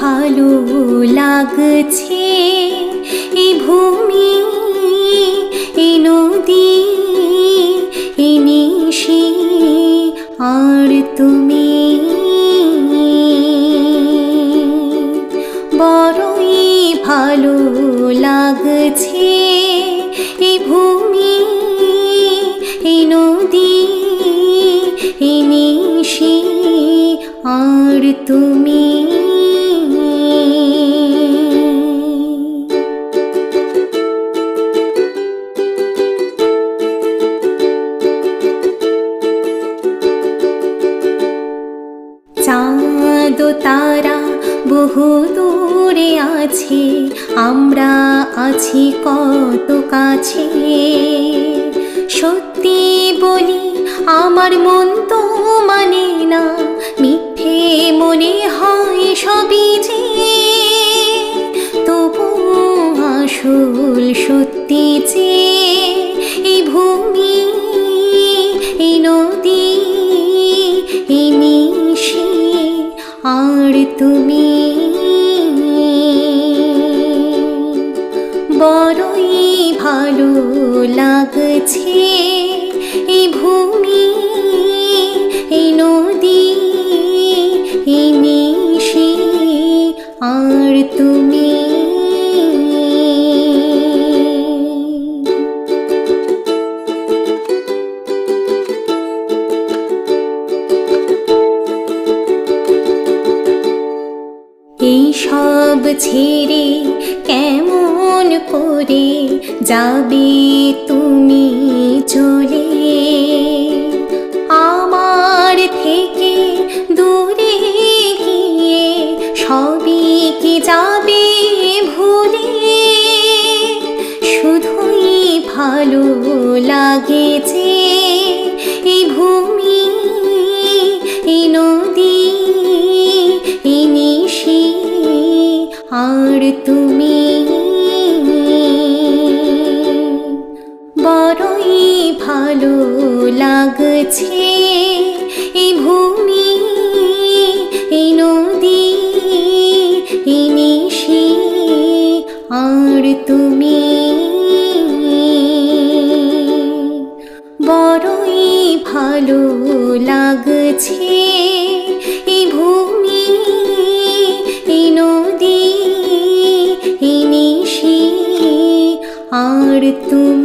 ভালো লাগছে। এই ভূমি এই নদী এই নিশি, আর তুমি? বড়ই ভালো লাগছে। এই ভূমি এই নদী এই নিশি, আর তুমি? চাঁদ তারা বহু দূরে আছে। আমরা আছি কত কাছে। সত্যি বলি, আমার মন তো মানে না। মিথ্যে মনে হয় সবই যে। তবু আসল সত্যি যে তুমি বড়ই ভালো লাগছে এই ভূমি ছেড়ে কেমন করে যাবে তুমি চলে? আমার থেকে দূরে গিয়ে সবই কি যাবে ভুলে? শুধুই ভালো লাগে লাগছে এই ভূমি, এই নদী নিশি, আর তুমি? বড়ই ভালো লাগছে এই ভূমি, এই নদী নিশি, আর তুমি?